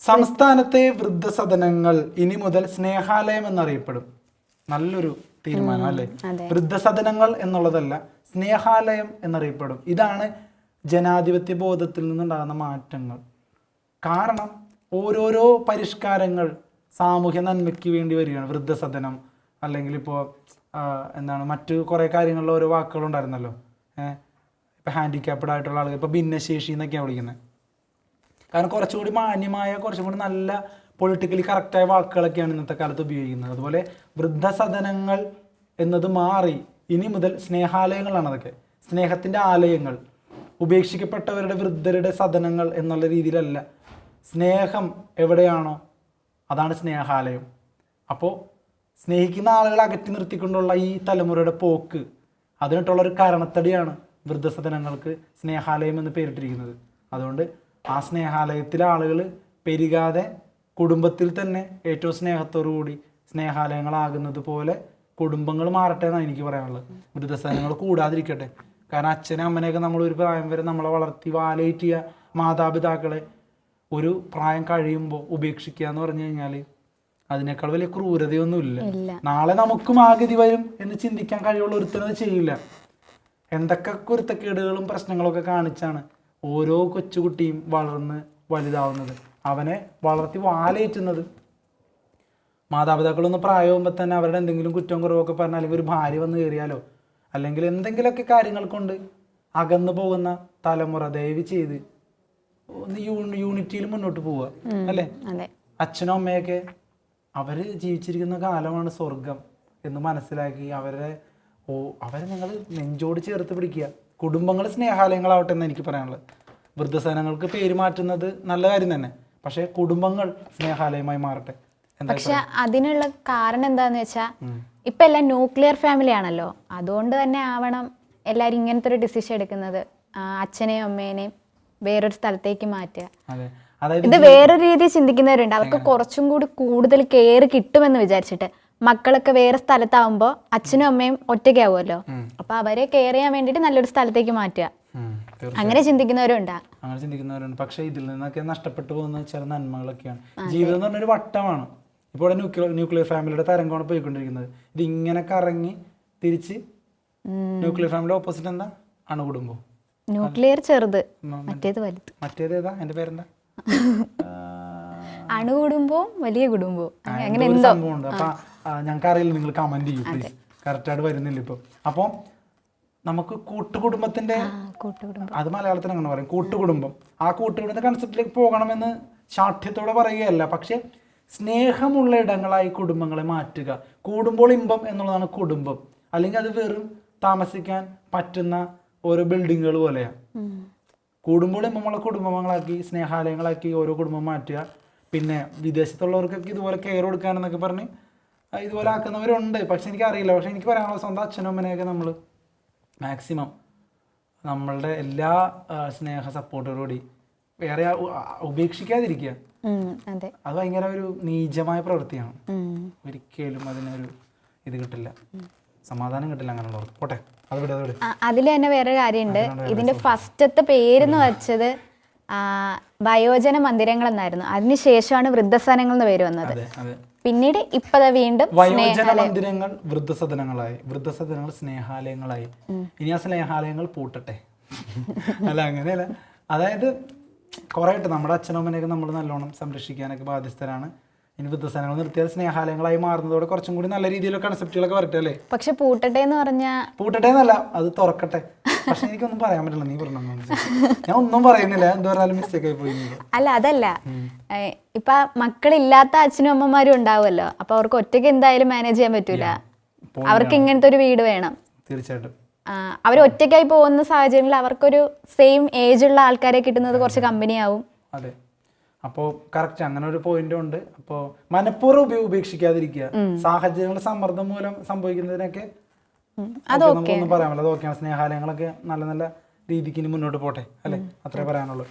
സംസ്ഥാനത്തെ വൃദ്ധസദനങ്ങൾ ഇനി മുതൽ സ്നേഹാലയം എന്നറിയപ്പെടും. നല്ലൊരു തീരുമാനം അല്ലേ? വൃദ്ധസദനങ്ങൾ എന്നുള്ളതല്ല സ്നേഹാലയം എന്നറിയപ്പെടും. ഇതാണ് ജനാധിപത്യ ബോധത്തിൽ നിന്നുണ്ടാകുന്ന മാറ്റങ്ങൾ. കാരണം ഓരോരോ പരിഷ്കാരങ്ങൾ സാമൂഹ്യ നന്മയ്ക്ക് വേണ്ടി വരികയാണ്. വൃദ്ധസദനം അല്ലെങ്കിൽ ഇപ്പോൾ എന്താണ് മറ്റു കുറേ കാര്യങ്ങളിൽ ഓരോ വാക്കുകളുണ്ടായിരുന്നല്ലോ ഏഹ് ഇപ്പം ഹാൻഡിക്യാപ്ഡ് ആയിട്ടുള്ള ആളുകൾ ഇപ്പോൾ ഭിന്നശേഷി എന്നൊക്കെയാണ് വിളിക്കുന്നത് കാരണം കുറച്ചുകൂടി മാന്യമായ കുറച്ചും കൂടി നല്ല പൊളിറ്റിക്കലി കറക്റ്റായ വാക്കുകളൊക്കെയാണ് ഇന്നത്തെ കാലത്ത് ഉപയോഗിക്കുന്നത്. അതുപോലെ വൃദ്ധസദനങ്ങൾ എന്നത് മാറി ഇനി മുതൽ സ്നേഹാലയങ്ങളാണ് അതൊക്കെ. സ്നേഹത്തിന്റെ ആലയങ്ങൾ ഉപേക്ഷിക്കപ്പെട്ടവരുടെ വൃദ്ധരുടെ സദനങ്ങൾ എന്നുള്ള രീതിയിലല്ല. സ്നേഹം എവിടെയാണോ അതാണ് സ്നേഹാലയം. അപ്പോൾ സ്നേഹിക്കുന്ന ആളുകളെ അകറ്റി നിർത്തിക്കൊണ്ടുള്ള ഈ തലമുറയുടെ പോക്ക് അതിനിട്ടുള്ളൊരു കാരണത്തടിയാണ് വൃദ്ധസദനങ്ങൾക്ക് സ്നേഹാലയം എന്ന് പേരിട്ടിരിക്കുന്നത്. അതുകൊണ്ട് ആ സ്നേഹാലയത്തിലെ ആളുകൾ പെരുകാതെ കുടുംബത്തിൽ തന്നെ ഏറ്റവും സ്നേഹത്തോടു കൂടി സ്നേഹാലയങ്ങളാകുന്നത് പോലെ കുടുംബങ്ങൾ മാറട്ടെ എന്നാണ് എനിക്ക് പറയാനുള്ളത്. വൃദ്ധസദനങ്ങൾ കൂടാതിരിക്കട്ടെ. കാരണം അച്ഛനും അമ്മനെയൊക്കെ നമ്മൾ ഒരു പ്രായം വരെ നമ്മളെ വളർത്തി വാലേറ്റിയ മാതാപിതാക്കളെ ഒരു പ്രായം കഴിയുമ്പോൾ ഉപേക്ഷിക്കുക എന്ന് പറഞ്ഞു കഴിഞ്ഞാൽ അതിനേക്കാൾ വലിയ ക്രൂരതയൊന്നുമില്ല. നാളെ നമുക്കും ആഗതി വരും എന്ന് ചിന്തിക്കാൻ കഴിവുള്ള ഒരുത്തനത് ചെയ്യില്ല. എന്തൊക്കെ കുരുത്തക്കേടുകളും പ്രശ്നങ്ങളൊക്കെ കാണിച്ചാണ് ഓരോ കൊച്ചുകുട്ടിയും വളർന്ന് വലുതാവുന്നത്. അവനെ വളർത്തി വാലേറ്റുന്നത്. മാതാപിതാക്കളൊന്ന് പ്രായമാകുമ്പോൾ തന്നെ അവരുടെ എന്തെങ്കിലും കുറ്റവും കുറവൊക്കെ പറഞ്ഞാൽ അല്ലെങ്കിൽ ഒരു ഭാര്യ വന്ന് കയറിയാലോ? അല്ലെങ്കിൽ എന്തെങ്കിലുമൊക്കെ കാര്യങ്ങൾ കൊണ്ട് അകന്നു പോകുന്ന തലമുറ ദയവ് ചെയ്ത് ഒന്ന് യൂ യൂണിറ്റിയിൽ മുന്നോട്ട് പോവുക അല്ലേ? അച്ഛനും അമ്മയൊക്കെ അവർ ജീവിച്ചിരിക്കുന്ന കാലമാണ് സ്വർഗം എന്ന് മനസ്സിലാക്കി അവരെ ഓ അവരെ നിങ്ങൾ നെഞ്ചോട് ചേർത്ത് പിടിക്കുക. കുടുംബങ്ങൾ സ്നേഹാലയങ്ങളാവട്ടെ എന്ന് എനിക്ക് പറയാനുള്ളത്. വൃദ്ധസദനങ്ങൾക്ക് പേര് മാറ്റുന്നത് നല്ല കാര്യം തന്നെ. പക്ഷേ കുടുംബങ്ങൾ സ്നേഹാലയമായി മാറട്ടെ. പക്ഷെ അതിനുള്ള കാരണം എന്താന്ന് വെച്ചാ ഇപ്പൊ എല്ലാം ന്യൂക്ലിയർ ഫാമിലി ആണല്ലോ. അതുകൊണ്ട് തന്നെ ആവണം എല്ലാരും ഇങ്ങനത്തെ ഒരു ഡിസിഷൻ എടുക്കുന്നത് അച്ഛനെയും അമ്മേനെയും വേറൊരു സ്ഥലത്തേക്ക് മാറ്റുക. ഇത് വേറൊരു രീതിയിൽ ചിന്തിക്കുന്നവരുണ്ട്. അവർക്ക് കുറച്ചും കൂടി കൂടുതൽ കെയർ കിട്ടുമെന്ന് വിചാരിച്ചിട്ട്. മക്കളൊക്കെ വേറെ സ്ഥലത്താവുമ്പോൾ അച്ഛനും അമ്മയും ഒറ്റയ്ക്കാവുമല്ലോ. അപ്പൊ അവരെ കെയർ ചെയ്യാൻ വേണ്ടിയിട്ട് നല്ലൊരു സ്ഥലത്തേക്ക് മാറ്റുക. അങ്ങനെ ചിന്തിക്കുന്നവരുണ്ടാ. അങ്ങനെ ചിന്തിക്കുന്നവരുണ്ട്. പക്ഷേ ഇതിൽ നിന്നൊക്കെ നഷ്ടപ്പെട്ടു പോകുന്ന ചില നന്മകളൊക്കെയാണ്. ജീവിതം എന്ന് പറഞ്ഞൊരു വട്ടമാണ്. ഇപ്പോൾ ന്യൂക്ലിയർ ന്യൂക്ലിയർ ഫാമിലിയുടെ തരംഗമാണ് പോയിക്കൊണ്ടിരിക്കുന്നത്. ഇത് ഇങ്ങനെ കറങ്ങി തിരിച്ച് ന്യൂക്ലിയർ ഫാമിലി ഓപ്പോസിറ്റ് എന്താ? അണുകുടുംബം. ന്യൂക്ലിയർ ചെറുത്. മറ്റേത് വലുത്. മറ്റേത് ഏതാ? എന്റെ പേരെന്താ? അണുകുടുംബവും വലിയ കുടുംബവും. അങ്ങനെ എന്തോ സംഭവമുണ്ട്. അപ്പൊ ഞങ്ങൾക്ക് അറിയില്ല നിങ്ങൾ കമന്റ് ചെയ്യൂ പ്ലീസ് കറക്റ്റായിട്ട് വരുന്നില്ല ഇപ്പൊ. അപ്പോൾ നമുക്ക് കൂട്ടുകുടുംബത്തിന്റെ അത് മലയാളത്തിൽ അങ്ങനെ പറയും. കൂട്ടുകുടുംബം. ആ കൂട്ടുകുടുംബത്തിന്റെ കൺസെപ്റ്റിലേക്ക് പോകണമെന്ന് ശാഠ്യത്തോടെ പറയുകയല്ല. പക്ഷെ സ്നേഹമുള്ള ഇടങ്ങളായി കുടുംബങ്ങളെ മാറ്റുക. കൂടുമ്പോൾ ഇമ്പം എന്നുള്ളതാണ് കുടുംബം. അല്ലെങ്കിൽ അത് വെറും താമസിക്കാൻ പറ്റുന്ന ഓരോ ബിൽഡിങ്ങുകൾ പോലെയാണ്. കൂടുമ്പോൾ ഇമ്പമുള്ള കുടുംബങ്ങളാക്കി സ്നേഹാലയങ്ങളാക്കി ഓരോ കുടുംബം മാറ്റുക. പിന്നെ വിദേശത്തുള്ളവർക്കൊക്കെ ഇതുപോലെ കെയർ കൊടുക്കാനെന്നൊക്കെ പറഞ്ഞ് ഇതുപോലെ ആക്കുന്നവരുണ്ട്. പക്ഷെ എനിക്കറിയില്ല. പക്ഷെ എനിക്ക് പറയാനുള്ള സ്വന്തം അച്ഛനും അമ്മനെയൊക്കെ നമ്മൾ മാക്സിമം നമ്മളുടെ എല്ലാ സ്നേഹ സപ്പോർട്ടോടുകൂടി വേറെ ഉപേക്ഷിക്കാതിരിക്കുക. അതെ. ഭയങ്കര ഒരു നീചമായ പ്രവൃത്തിയാണ്. ഒരിക്കലും അതിനൊരു ഇത് കിട്ടില്ല. സമാധാനം കിട്ടില്ല അങ്ങനെയുള്ളവർക്ക്. പോട്ടെ അതിൽ തന്നെ വേറെ കാര്യമുണ്ട്. ഇതിന്റെ ഫസ്റ്റത്തെ പേരെന്ന് വെച്ചത് വയോജന മന്ദിരങ്ങൾ എന്നായിരുന്നു അതിനുശേഷമാണ് വൃദ്ധസദനങ്ങൾ എന്ന് പേര് വന്നത്. പിന്നീട് ഇപ്പത വീണ്ടും വയോജന മന്ദിരങ്ങൾ വൃദ്ധസദനങ്ങളായി. വൃദ്ധസദനങ്ങൾ സ്നേഹാലയങ്ങളായി. ഇനി ആ സ്നേഹാലയങ്ങൾ പൂട്ടട്ടെ. അല്ല അങ്ങനെ അല്ല അതായത് കുറേ നമ്മുടെ അച്ഛനമ്മനെയൊക്കെ നമ്മൾ നല്ലോണം സംരക്ഷിക്കാനൊക്കെ ബാധ്യസ്ഥരാണ്. ഇനി വൃദ്ധസനങ്ങൾ നിർത്തിയാൽ സ്നേഹാലയങ്ങളായി മാറുന്നതോടെ കുറച്ചും കൂടി നല്ല രീതിയിലുള്ള കൺസെപ്റ്റുകളൊക്കെ വരട്ടെ അല്ലേ? പക്ഷെ പൂട്ടട്ടെ എന്ന് പറഞ്ഞാൽ പൂട്ടട്ടെ എന്നല്ല അത് തുറക്കട്ടെ. പക്ഷെ എനിക്കൊന്നും പറയാൻ പറ്റില്ല. നീ പറഞ്ഞു ഞാൻ ഒന്നും പറയുന്നില്ല. എന്ത് പറഞ്ഞാലും മിസ്റ്റേക്ക് ആയി പോയി അല്ല അതല്ല. ഇപ്പൊ മക്കളില്ലാത്ത അച്ഛനും അമ്മമാരും ഉണ്ടാവുമല്ലോ. അപ്പൊ അവർക്ക് ഒറ്റയ്ക്ക് എന്തായാലും മാനേജ് ചെയ്യാൻ പറ്റൂല. അവർക്ക് ഇങ്ങനത്തെ ഒരു വീട് വേണം. തീർച്ചയായിട്ടും. അവർ ഒറ്റയ്ക്കായി പോകുന്ന സാഹചര്യങ്ങളിൽ അവർക്കൊരു സെയിം ഏജ് ഉള്ള ആൾക്കാരെ കിട്ടുന്നത് കുറച്ച് കമ്പനിയാവും അതെ. അപ്പോൾ കറക്റ്റ് അങ്ങനെ ഒരു പോയിന്റ് ഉണ്ട്. അപ്പോൾ മനഃപൂർവം ഉപ ഉപേക്ഷിക്കാതിരിക്കുക സാഹചര്യങ്ങളുടെ സമ്മർദ്ദം മൂലം സംഭവിക്കുന്നതിനൊക്കെ അത് ഓക്കെയാണ് സ്നേഹാലയങ്ങളൊക്കെ നല്ല നല്ല രീതിക്ക് ഇനി മുന്നോട്ട് പോട്ടെ അല്ലേ? അത്രേ പറയാനുള്ളൂ.